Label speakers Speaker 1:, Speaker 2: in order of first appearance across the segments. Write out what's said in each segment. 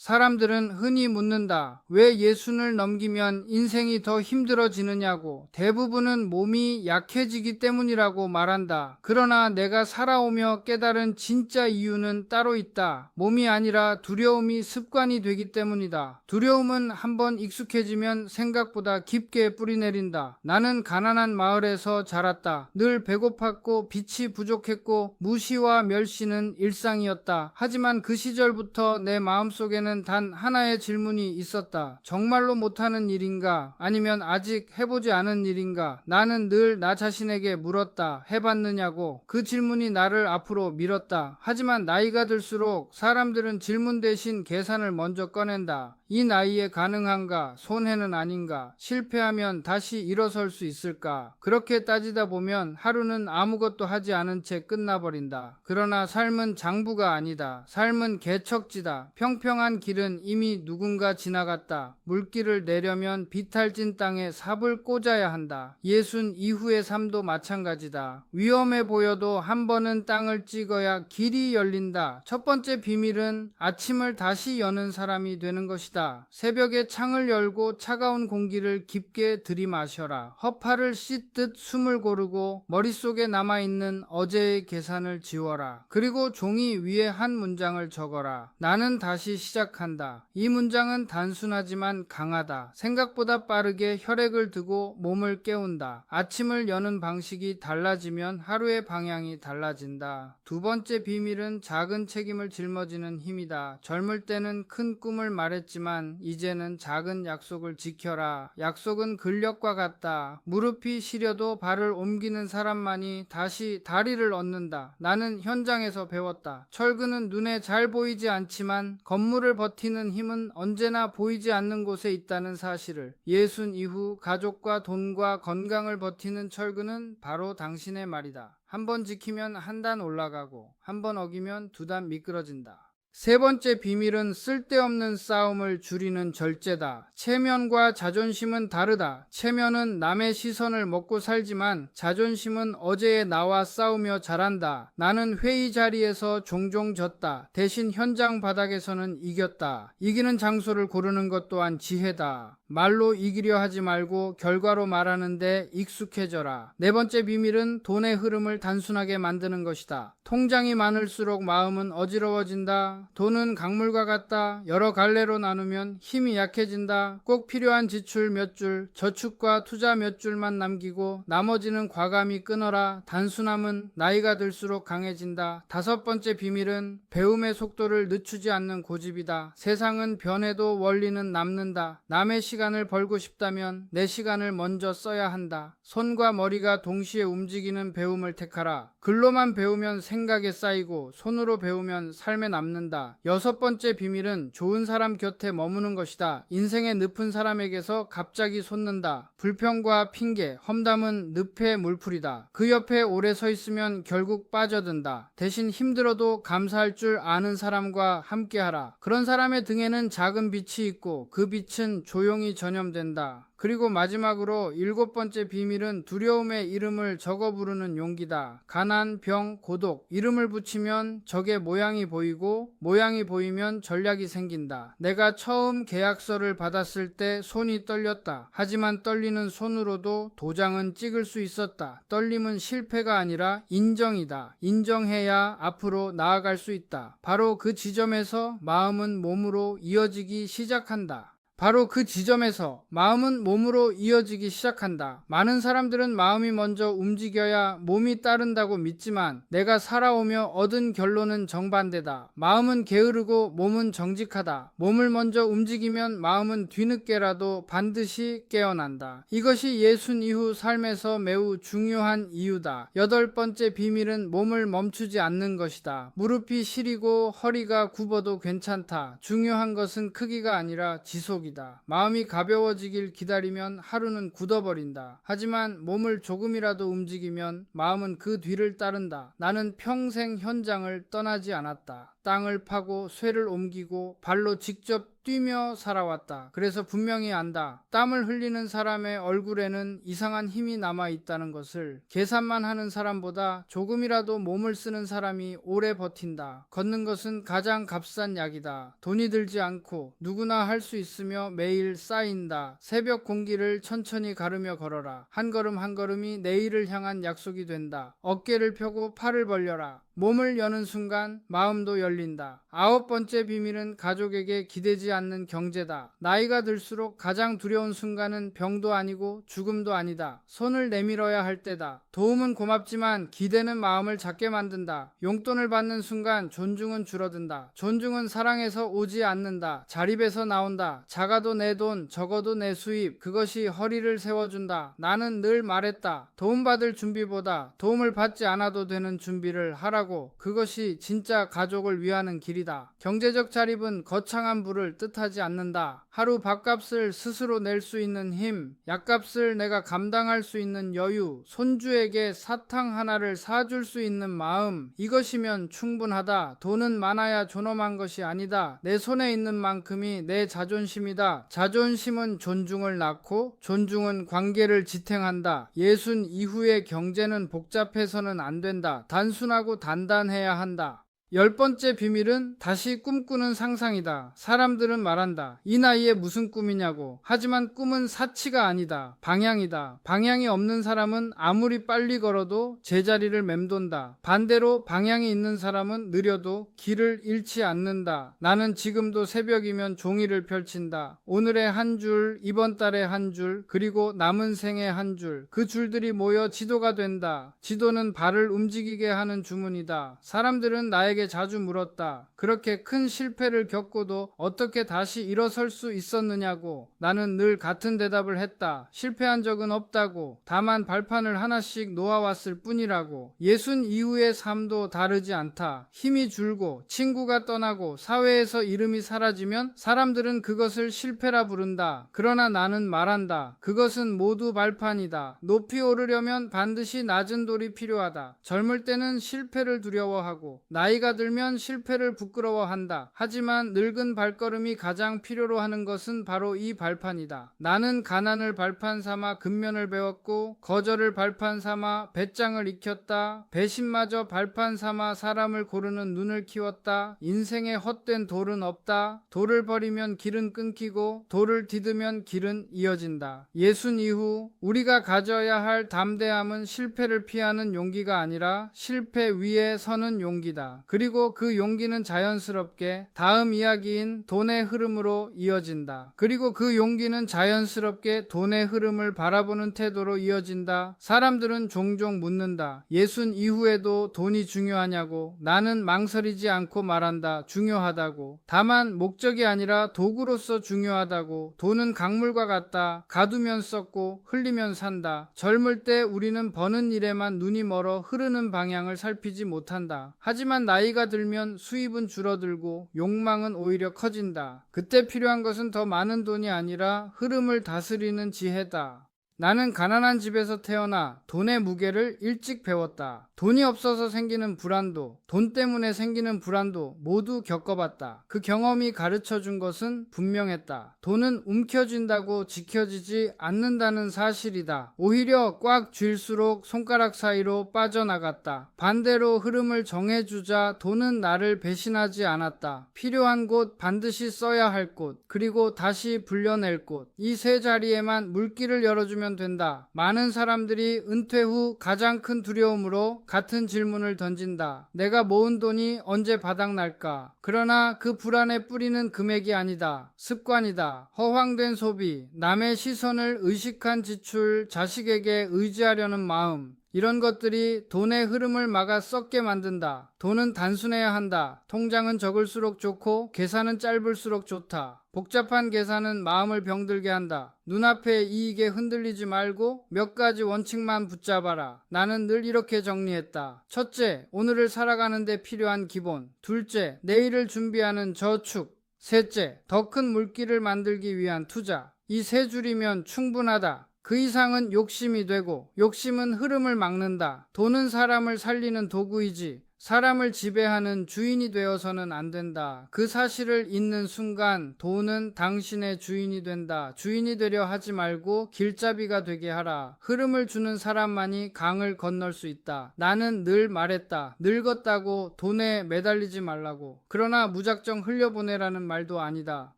Speaker 1: 사람들은 흔히 묻는다. 왜 예순을 넘기면 인생이 더 힘들어지느냐고. 대부분은 몸이 약해지기 때문이라고 말한다. 그러나 내가 살아오며 깨달은 진짜 이유는 따로 있다. 몸이 아니라 두려움이 습관이 되기 때문이다. 두려움은 한번 익숙해지면 생각보다 깊게 뿌리내린다. 나는 가난한 마을에서 자랐다. 늘 배고팠고 빛이 부족했고 무시와 멸시는 일상이었다. 하지만 그 시절부터 내 마음속에는 단 하나의 질문이 있었다. 정말로 못하는 일인가? 아니면 아직 해보지 않은 일인가? 나는 늘 나 자신에게 물었다. 해봤느냐고. 그 질문이 나를 앞으로 밀었다. 하지만 나이가 들수록 사람들은 질문 대신 계산을 먼저 꺼낸다. 이 나이에 가능한가? 손해는 아닌가? 실패하면 다시 일어설 수 있을까? 그렇게 따지다 보면 하루는 아무것도 하지 않은 채 끝나버린다. 그러나 삶은 장부가 아니다. 삶은 개척지다. 평평한 길은 이미 누군가 지나갔다. 물길을 내려면 비탈진 땅에 삽을 꽂아야 한다. 예순 이후의 삶도 마찬가지다. 위험해 보여도 한 번은 땅을 찍어야 길이 열린다. 첫 번째 비밀은 아침을 다시 여는 사람이 되는 것이다. 새벽에 창을 열고 차가운 공기를 깊게 들이마셔라. 허파를 씻듯 숨을 고르고 머릿속에 남아있는 어제의 계산을 지워라. 그리고 종이 위에 한 문장을 적어라. 나는 다시 시작한다. 이 문장은 단순하지만 강하다. 생각보다 빠르게 혈액을 두고 몸을 깨운다. 아침을 여는 방식이 달라지면 하루의 방향이 달라진다. 두 번째 비밀은 작은 책임을 짊어지는 힘이다. 젊을 때는 큰 꿈을 말했지만 이제는 작은 약속을 지켜라. 약속은 근력과 같다. 무릎이 시려도 발을 옮기는 사람만이 다시 다리를 얻는다. 나는 현장에서 배웠다. 철근은 눈에 잘 보이지 않지만 건물을 버티는 힘은 언제나 보이지 않는 곳에 있다는 사실을. 예순 이후 가족과 돈과 건강을 버티는 철근은 바로 당신의 말이다. 한 번 지키면 한 단 올라가고 한 번 어기면 두 단 미끄러진다. 세 번째 비밀은 쓸데없는 싸움을 줄이는 절제다. 체면과 자존심은 다르다. 체면은 남의 시선을 먹고 살지만 자존심은 어제의 나와 싸우며 자란다. 나는 회의 자리에서 종종 졌다. 대신 현장 바닥에서는 이겼다. 이기는 장소를 고르는 것 또한 지혜다. 말로 이기려 하지 말고 결과로 말하는데 익숙해져라. 네 번째 비밀은 돈의 흐름을 단순하게 만드는 것이다. 통장이 많을수록 마음은 어지러워진다. 돈은 강물과 같다. 여러 갈래로 나누면 힘이 약해진다. 꼭 필요한 지출 몇 줄, 저축과 투자 몇 줄만 남기고 나머지는 과감히 끊어라. 단순함은 나이가 들수록 강해진다. 다섯 번째 비밀은 배움의 속도를 늦추지 않는 고집이다. 세상은 변해도 원리는 남는다. 남의 시간을 벌고 싶다면 내 시간을 먼저 써야 한다. 손과 머리가 동시에 움직이는 배움을 택하라. 글로만 배우면 생각에 쌓이고 손으로 배우면 삶에 남는다. 여섯 번째 비밀은 좋은 사람 곁에 머무는 것이다. 인생의 늪은 사람에게서 갑자기 솟는다. 불평과 핑계, 험담은 늪의 물풀이다. 그 옆에 오래 서 있으면 결국 빠져든다. 대신 힘들어도 감사할 줄 아는 사람과 함께하라. 그런 사람의 등에는 작은 빛이 있고 그 빛은 조용히 전염된다. 그리고 마지막으로 일곱 번째 비밀은 두려움의 이름을 적어 부르는 용기다. 가난, 병, 고독. 이름을 붙이면 적의 모양이 보이고 모양이 보이면 전략이 생긴다. 내가 처음 계약서를 받았을 때 손이 떨렸다. 하지만 떨리는 손으로도 도장은 찍을 수 있었다. 떨림은 실패가 아니라 인정이다. 인정해야 앞으로 나아갈 수 있다. 바로 그 지점에서 마음은 몸으로 이어지기 시작한다. 바로 그 지점에서 마음은 몸으로 이어지기 시작한다. 많은 사람들은 마음이 먼저 움직여야 몸이 따른다고 믿지만 내가 살아오며 얻은 결론은 정반대다. 마음은 게으르고 몸은 정직하다. 몸을 먼저 움직이면 마음은 뒤늦게라도 반드시 깨어난다. 이것이 예순 이후 삶에서 매우 중요한 이유다. 여덟 번째 비밀은 몸을 멈추지 않는 것이다. 무릎이 시리고 허리가 굽어도 괜찮다. 중요한 것은 크기가 아니라 지속이다. 마음이 가벼워지길 기다리면 하루는 굳어버린다. 하지만 몸을 조금이라도 움직이면 마음은 그 뒤를 따른다. 나는 평생 현장을 떠나지 않았다. 땅을 파고 쇠를 옮기고 발로 직접 뛰며 살아왔다. 그래서 분명히 안다. 땀을 흘리는 사람의 얼굴에는 이상한 힘이 남아 있다는 것을 계산만 하는 사람보다 조금이라도 몸을 쓰는 사람이 오래 버틴다. 걷는 것은 가장 값싼 약이다. 돈이 들지 않고 누구나 할 수 있으며 매일 쌓인다. 새벽 공기를 천천히 가르며 걸어라. 한 걸음 한 걸음이 내일을 향한 약속이 된다. 어깨를 펴고 팔을 벌려라. 몸을 여는 순간 마음도 열 린다. 아홉 번째 비밀은 가족에게 기대지 않는 경제다. 나이가 들수록 가장 두려운 순간은 병도 아니고 죽음도 아니다. 손을 내밀어야 할 때다. 도움은 고맙지만 기대는 마음을 작게 만든다. 용돈을 받는 순간 존중은 줄어든다. 존중은 사랑에서 오지 않는다. 자립에서 나온다. 작아도 내 돈, 적어도 내 수입, 그것이 허리를 세워준다. 나는 늘 말했다. 도움받을 준비보다 도움을 받지 않아도 되는 준비를 하라고. 그것이 진짜 가족을 위하는 길이다. 경제적 자립은 거창한 부를 뜻하지 않는다. 하루 밥값을 스스로 낼 수 있는 힘, 약값을 내가 감당할 수 있는 여유, 손주 에게 사탕 하나를 사줄 수 있는 마음, 이것이면 충분하다. 돈은 많아야 존엄한 것이 아니다. 내 손에 있는 만큼이 내 자존심이다. 자존심은 존중을 낳고, 존중은 관계를 지탱한다. 예순 이후의 경제는 복잡해서는 안 된다. 단순하고 단단해야 한다. 열 번째 비밀은 다시 꿈꾸는 상상이다. 사람들은 말한다. 이 나이에 무슨 꿈이냐고. 하지만 꿈은 사치가 아니다. 방향이다. 방향이 없는 사람은 아무리 빨리 걸어도 제자리를 맴돈다. 반대로 방향이 있는 사람은 느려도 길을 잃지 않는다. 나는 지금도 새벽이면 종이를 펼친다. 오늘의 한 줄, 이번 달의 한 줄, 그리고 남은 생의 한 줄. 그 줄들이 모여 지도가 된다. 지도는 발을 움직이게 하는 주문이다. 사람들은 나에게 자주 물었다. 그렇게 큰 실패를 겪고도 어떻게 다시 일어설 수 있었느냐고. 나는 늘 같은 대답을 했다. 실패한 적은 없다고. 다만 발판을 하나씩 놓아왔을 뿐이라고. 예순 이후의 삶도 다르지 않다. 힘이 줄고 친구가 떠나고 사회에서 이름이 사라지면 사람들은 그것을 실패라 부른다. 그러나 나는 말한다. 그것은 모두 발판이다. 높이 오르려면 반드시 낮은 돌이 필요하다. 젊을 때는 실패를 두려워하고 나이가 들면 실패를 부끄러워한다. 하지만 늙은 발걸음이 가장 필요로 하는 것은 바로 이 발판이다. 나는 가난을 발판 삼아 근면을 배웠고 거절을 발판 삼아 배짱을 익혔다. 배신마저 발판 삼아 사람을 고르는 눈을 키웠다. 인생에 헛된 돌은 없다. 돌을 버리면 길은 끊기고 돌을 디드면 길은 이어진다. 예순 이후 우리가 가져야 할 담대함은 실패를 피하는 용기가 아니라 실패 위에 서는 용기다. 그리고 그 용기는 자연스럽게 다음 이야기인 돈의 흐름으로 이어진다. 그리고 그 용기는 자연스럽게 돈의 흐름을 바라보는 태도로 이어진다. 사람들은 종종 묻는다. 예순 이후에도 돈이 중요하냐고. 나는 망설이지 않고 말한다. 중요하다고. 다만 목적이 아니라 도구로서 중요하다고. 돈은 강물과 같다. 가두면 썼고 흘리면 산다. 젊을 때 우리는 버는 일에만 눈이 멀어 흐르는 방향을 살피지 못한다. 하지만 나이 가 들면 수입은 줄어들고 욕망은 오히려 커진다. 그때 필요한 것은 더 많은 돈이 아니라 흐름을 다스리는 지혜다. 나는 가난한 집에서 태어나 돈의 무게를 일찍 배웠다. 돈이 없어서 생기는 불안도, 돈 때문에 생기는 불안도 모두 겪어봤다. 그 경험이 가르쳐 준 것은 분명했다. 돈은 움켜쥔다고 지켜지지 않는다는 사실이다. 오히려 꽉 쥘수록 손가락 사이로 빠져나갔다. 반대로 흐름을 정해주자 돈은 나를 배신하지 않았다. 필요한 곳 반드시 써야 할 곳, 그리고 다시 불려낼 곳. 이 세 자리에만 물길을 열어주면 된다. 많은 사람들이 은퇴 후 가장 큰 두려움으로 같은 질문을 던진다. 내가 모은 돈이 언제 바닥날까? 그러나 그 불안의 뿌리는 금액이 아니다. 습관이다. 허황된 소비, 남의 시선을 의식한 지출, 자식에게 의지하려는 마음, 이런 것들이 돈의 흐름을 막아 썩게 만든다. 돈은 단순해야 한다. 통장은 적을수록 좋고 계산은 짧을수록 좋다. 복잡한 계산은 마음을 병들게 한다. 눈앞의 이익에 흔들리지 말고 몇 가지 원칙만 붙잡아라. 나는 늘 이렇게 정리했다. 첫째, 오늘을 살아가는데 필요한 기본. 둘째, 내일을 준비하는 저축. 셋째, 더 큰 물길을 만들기 위한 투자. 이 세 줄이면 충분하다. 그 이상은 욕심이 되고 욕심은 흐름을 막는다. 돈은 사람을 살리는 도구이지 사람을 지배하는 주인이 되어서는 안 된다. 그 사실을 잊는 순간 돈은 당신의 주인이 된다. 주인이 되려 하지 말고 길잡이가 되게 하라. 흐름을 주는 사람만이 강을 건널 수 있다. 나는 늘 말했다. 늙었다고 돈에 매달리지 말라고. 그러나 무작정 흘려보내라는 말도 아니다.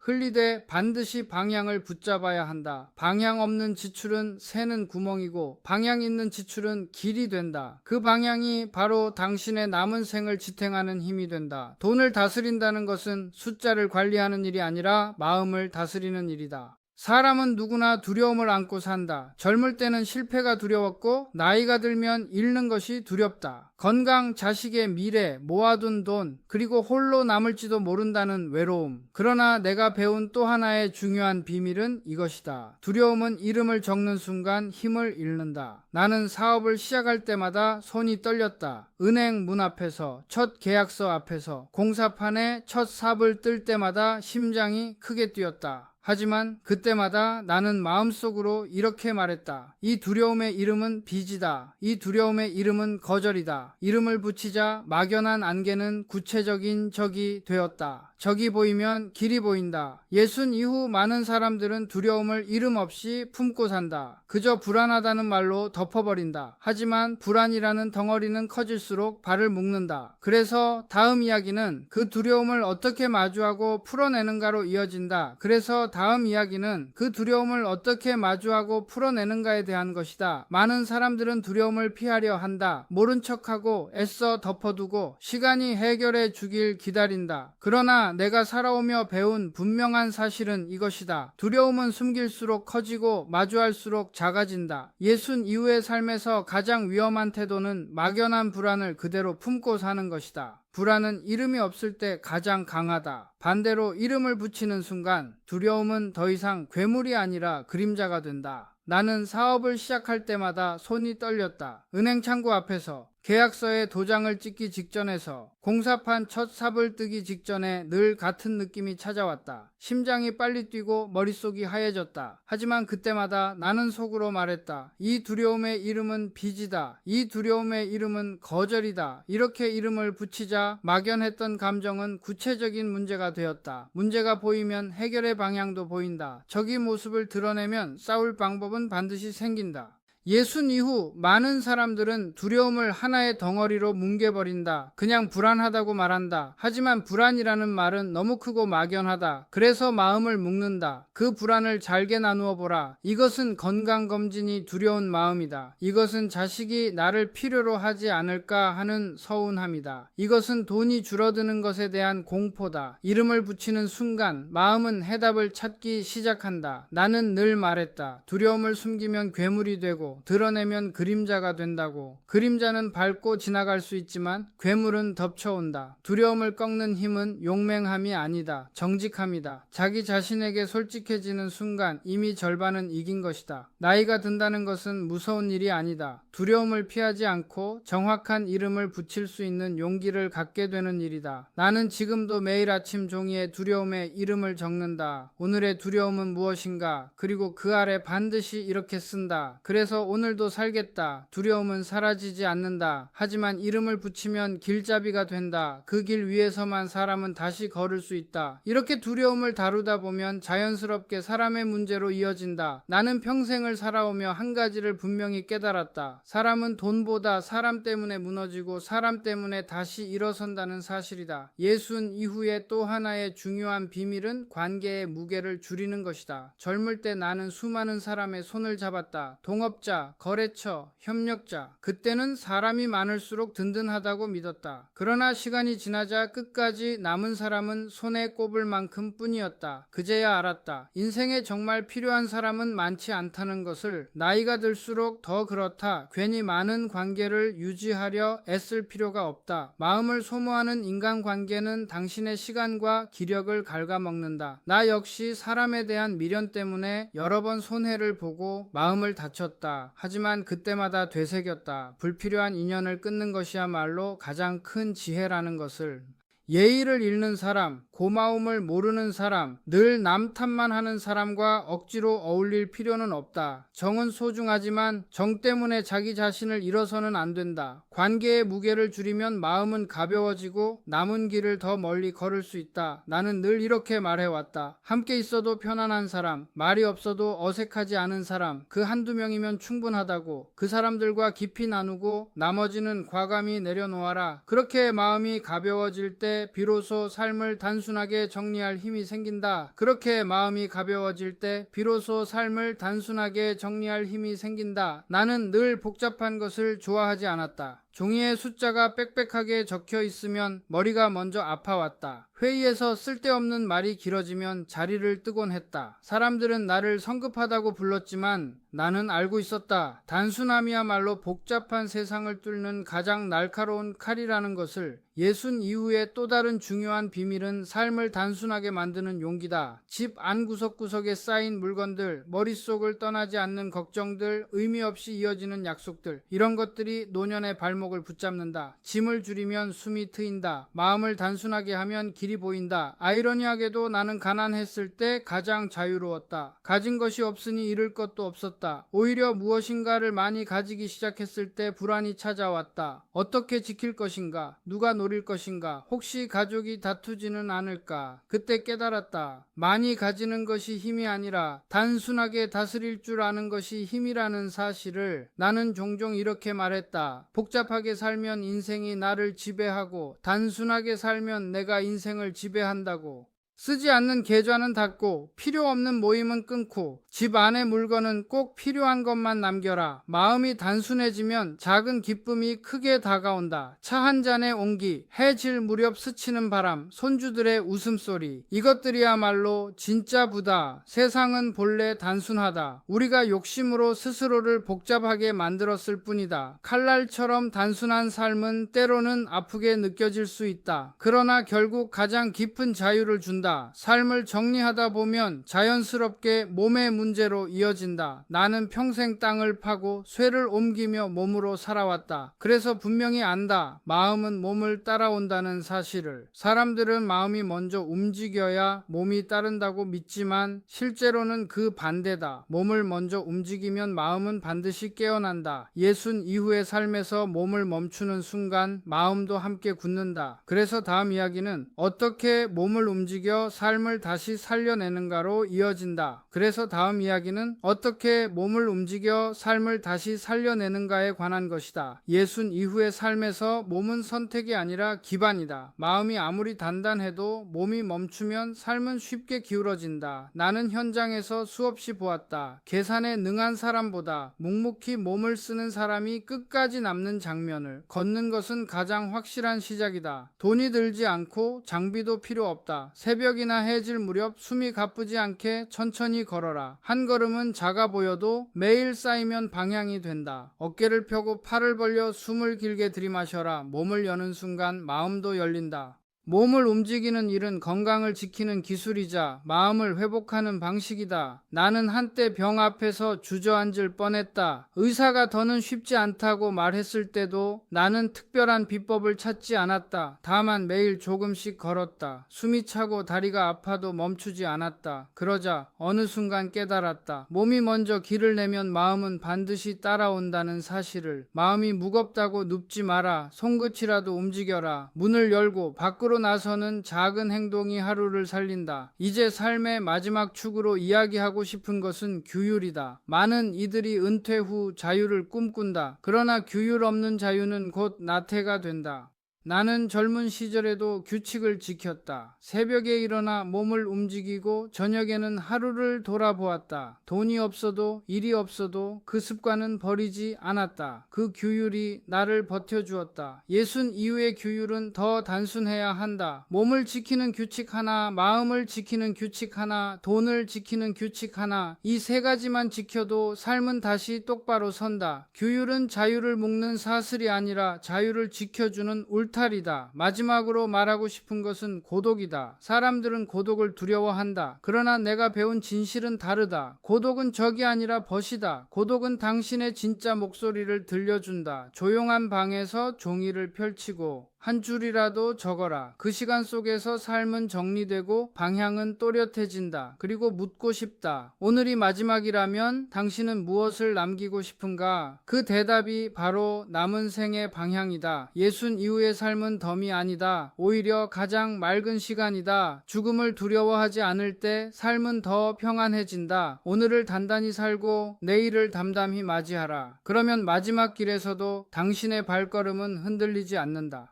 Speaker 1: 흘리되 반드시 방향을 붙잡아야 한다. 방향 없는 지출은 새는 구멍이고 방향 있는 지출은 길이 된다. 그 방향이 바로 당신의 남은 생을 지탱하는 힘이 된다. 돈을 다스린다는 것은 숫자를 관리하는 일이 아니라 마음을 다스리는 일이다. 사람은 누구나 두려움을 안고 산다. 젊을 때는 실패가 두려웠고, 나이가 들면 잃는 것이 두렵다. 건강, 자식의 미래, 모아둔 돈, 그리고 홀로 남을지도 모른다는 외로움. 그러나 내가 배운 또 하나의 중요한 비밀은 이것이다. 두려움은 이름을 적는 순간 힘을 잃는다. 나는 사업을 시작할 때마다 손이 떨렸다. 은행 문 앞에서, 첫 계약서 앞에서, 공사판에 첫 삽을 뜰 때마다 심장이 크게 뛰었다. 하지만 그때마다 나는 마음속으로 이렇게 말했다. 이 두려움의 이름은 빚이다. 이 두려움의 이름은 거절이다. 이름을 붙이자 막연한 안개는 구체적인 적이 되었다. 적이 보이면 길이 보인다. 예순 이후 많은 사람들은 두려움을 이름 없이 품고 산다. 그저 불안하다는 말로 덮어버린다. 하지만 불안이라는 덩어리는 커질수록 발을 묶는다. 그래서 다음 이야기는 그 두려움을 어떻게 마주하고 풀어내는가로 이어진다. 그래서 다음 이야기는 그 두려움을 어떻게 마주하고 풀어내는가에 대한 것이다. 많은 사람들은 두려움을 피하려 한다. 모른 척하고 애써 덮어두고 시간이 해결해 주길 기다린다. 그러나 내가 살아오며 배운 분명한 사실은 이것이다. 두려움은 숨길수록 커지고 마주할수록 작아진다. 예순 이후의 삶에서 가장 위험한 태도는 막연한 불안을 그대로 품고 사는 것이다. 불안은 이름이 없을 때 가장 강하다. 반대로 이름을 붙이는 순간 두려움은 더 이상 괴물이 아니라 그림자가 된다. 나는 사업을 시작할 때마다 손이 떨렸다. 은행 창구 앞에서 계약서에 도장을 찍기 직전에서 공사판 첫 삽을 뜨기 직전에 늘 같은 느낌이 찾아왔다. 심장이 빨리 뛰고 머릿속이 하얘졌다. 하지만 그때마다 나는 속으로 말했다. 이 두려움의 이름은 빚이다. 이 두려움의 이름은 거절이다. 이렇게 이름을 붙이자 막연했던 감정은 구체적인 문제가 되었다. 문제가 보이면 해결의 방향도 보인다. 적이 모습을 드러내면 싸울 방법은 반드시 생긴다. 예순 이후 많은 사람들은 두려움을 하나의 덩어리로 뭉개버린다. 그냥 불안하다고 말한다. 하지만 불안이라는 말은 너무 크고 막연하다. 그래서 마음을 묶는다. 그 불안을 잘게 나누어 보라. 이것은 건강검진이 두려운 마음이다. 이것은 자식이 나를 필요로 하지 않을까 하는 서운함이다. 이것은 돈이 줄어드는 것에 대한 공포다. 이름을 붙이는 순간 마음은 해답을 찾기 시작한다. 나는 늘 말했다. 두려움을 숨기면 괴물이 되고 드러내면 그림자가 된다고. 그림자는 밟고 지나갈 수 있지만 괴물은 덮쳐온다. 두려움을 꺾는 힘은 용맹함이 아니다. 정직함이다. 자기 자신에게 솔직해지는 순간 이미 절반은 이긴 것이다. 나이가 든다는 것은 무서운 일이 아니다. 두려움을 피하지 않고 정확한 이름을 붙일 수 있는 용기를 갖게 되는 일이다. 나는 지금도 매일 아침 종이에 두려움의 이름을 적는다. 오늘의 두려움은 무엇인가? 그리고 그 아래 반드시 이렇게 쓴다. 그래서 오늘도 살겠다. 두려움은 사라지지 않는다. 하지만 이름을 붙이면 길잡이가 된다. 그 길 위에서만 사람은 다시 걸을 수 있다. 이렇게 두려움을 다루다 보면 자연스럽게 사람의 문제로 이어진다. 나는 평생을 살아오며 한 가지를 분명히 깨달았다. 사람은 돈보다 사람 때문에 무너지고 사람 때문에 다시 일어선다는 사실이다. 예순 이후에 또 하나의 중요한 비밀은 관계의 무게를 줄이는 것이다. 젊을 때 나는 수많은 사람의 손을 잡았다. 동업자, 거래처, 협력자. 그때는 사람이 많을수록 든든하다고 믿었다. 그러나 시간이 지나자 끝까지 남은 사람은 손에 꼽을 만큼 뿐이었다. 그제야 알았다. 인생에 정말 필요한 사람은 많지 않다는 것을 나이가 들수록 더 그렇다. 괜히 많은 관계를 유지하려 애쓸 필요가 없다. 마음을 소모하는 인간관계는 당신의 시간과 기력을 갉아먹는다. 나 역시 사람에 대한 미련 때문에 여러 번 손해를 보고 마음을 다쳤다. 하지만 그때마다 되새겼다. 불필요한 인연을 끊는 것이야말로 가장 큰 지혜라는 것을 예의를 잃는 사람, 고마움을 모르는 사람, 늘 남 탓만 하는 사람과 억지로 어울릴 필요는 없다. 정은 소중하지만 정 때문에 자기 자신을 잃어서는 안 된다. 관계의 무게를 줄이면 마음은 가벼워지고 남은 길을 더 멀리 걸을 수 있다. 나는 늘 이렇게 말해왔다. 함께 있어도 편안한 사람, 말이 없어도 어색하지 않은 사람, 그 한두 명이면 충분하다고. 그 사람들과 깊이 나누고 나머지는 과감히 내려놓아라. 그렇게 마음이 가벼워질 때 비로소 삶을 단순하게 정리할 힘이 생긴다. 그렇게 마음이 가벼워질 때 비로소 삶을 단순하게 정리할 힘이 생긴다. 나는 늘 복잡한 것을 좋아하지 않았다. 종이에 숫자가 빽빽하게 적혀 있으면 머리가 먼저 아파왔다. 회의에서 쓸데없는 말이 길어지면 자리를 뜨곤 했다. 사람들은 나를 성급하다고 불렀지만 나는 알고 있었다. 단순함이야말로 복잡한 세상을 뚫는 가장 날카로운 칼이라는 것을 예순 이후의 또 다른 중요한 비밀은 삶을 단순하게 만드는 용기다. 집 안 구석구석에 쌓인 물건들, 머릿속을 떠나지 않는 걱정들, 의미 없이 이어지는 약속들, 이런 것들이 노년의 발목 을 붙잡는다. 짐을 줄이면 숨이 트인다. 마음을 단순하게 하면 길이 보인다. 아이러니하게도 나는 가난했을 때 가장 자유로웠다. 가진 것이 없으니 잃을 것도 없었다. 오히려 무엇인가를 많이 가지기 시작했을 때 불안이 찾아왔다. 어떻게 지킬 것인가? 누가 노릴 것인가? 혹시 가족이 다투지는 않을까? 그때 깨달았다. 많이 가지는 것이 힘이 아니라 단순하게 다스릴 줄 아는 것이 힘이라는 사실을 나는 종종 이렇게 말했다. 복잡 하게 살면 인생이 나를 지배하고 단순하게 살면 내가 인생을 지배한다고. 쓰지 않는 계좌는 닫고 필요 없는 모임은 끊고 집 안의 물건은 꼭 필요한 것만 남겨라. 마음이 단순해지면 작은 기쁨이 크게 다가온다. 차 한 잔의 온기, 해 질 무렵 스치는 바람, 손주들의 웃음소리. 이것들이야말로 진짜 부다. 세상은 본래 단순하다. 우리가 욕심으로 스스로를 복잡하게 만들었을 뿐이다. 칼날처럼 단순한 삶은 때로는 아프게 느껴질 수 있다. 그러나 결국 가장 깊은 자유를 준다. 삶을 정리하다 보면 자연스럽게 몸의 문제로 이어진다. 나는 평생 땅을 파고 쇠를 옮기며 몸으로 살아왔다. 그래서 분명히 안다. 마음은 몸을 따라온다는 사실을. 사람들은 마음이 먼저 움직여야 몸이 따른다고 믿지만 실제로는 그 반대다. 몸을 먼저 움직이면 마음은 반드시 깨어난다. 예순 이후의 삶에서 몸을 멈추는 순간 마음도 함께 굳는다. 그래서 다음 이야기는 어떻게 몸을 움직여 삶을 다시 살려내는가로 이어진다. 그래서 다음 이야기는 어떻게 몸을 움직여 삶을 다시 살려내는가에 관한 것이다. 예순 이후의 삶에서 몸은 선택이 아니라 기반이다. 마음이 아무리 단단해도 몸이 멈추면 삶은 쉽게 기울어진다. 나는 현장에서 수없이 보았다. 계산에 능한 사람보다 묵묵히 몸을 쓰는 사람이 끝까지 남는 장면을 걷는 것은 가장 확실한 시작이다. 돈이 들지 않고 장비도 필요 없다. 새벽 이나 해질 무렵 숨이 가쁘지 않게 천천히 걸어라. 한 걸음은 작아 보여도 매일 쌓이면 방향이 된다. 어깨를 펴고 팔을 벌려 숨을 길게 들이마셔라. 몸을 여는 순간 마음도 열린다. 몸을 움직이는 일은 건강을 지키는 기술이자 마음을 회복하는 방식이다. 나는 한때 병 앞에서 주저앉을 뻔했다. 의사가 더는 쉽지 않다고 말했을 때도 나는 특별한 비법을 찾지 않았다. 다만 매일 조금씩 걸었다. 숨이 차고 다리가 아파도 멈추지 않았다. 그러자 어느 순간 깨달았다. 몸이 먼저 길을 내면 마음은 반드시 따라온다는 사실을. 마음이 무겁다고 눕지 마라. 손끝이라도 움직여라. 문을 열고 밖으로 밖으로 나서는 작은 행동이 하루를 살린다. 이제 삶의 마지막 축으로 이야기하고 싶은 것은 규율이다. 많은 이들이 은퇴 후 자유를 꿈꾼다. 그러나 규율 없는 자유는 곧 나태가 된다. 나는 젊은 시절에도 규칙을 지켰다. 새벽에 일어나 몸을 움직이고 저녁에는 하루를 돌아보았다. 돈이 없어도 일이 없어도 그 습관은 버리지 않았다. 그 규율이 나를 버텨주었다. 예순 이후의 규율은 더 단순해야 한다. 몸을 지키는 규칙 하나, 마음을 지키는 규칙 하나, 돈을 지키는 규칙 하나, 이 세 가지만 지켜도 삶은 다시 똑바로 선다. 규율은 자유를 묶는 사슬이 아니라 자유를 지켜주는 울 울타리다. 마지막으로 말하고 싶은 것은 고독이다. 사람들은 고독을 두려워한다. 그러나 내가 배운 진실은 다르다. 고독은 적이 아니라 벗이다. 고독은 당신의 진짜 목소리를 들려준다. 조용한 방에서 종이를 펼치고 한 줄이라도 적어라. 그 시간 속에서 삶은 정리되고 방향은 또렷해진다. 그리고 묻고 싶다. 오늘이 마지막이라면 당신은 무엇을 남기고 싶은가? 그 대답이 바로 남은 생의 방향이다. 예순 이후의 삶은 덤이 아니다. 오히려 가장 맑은 시간이다. 죽음을 두려워하지 않을 때 삶은 더 평안해진다. 오늘을 단단히 살고 내일을 담담히 맞이하라. 그러면 마지막 길에서도 당신의 발걸음은 흔들리지 않는다.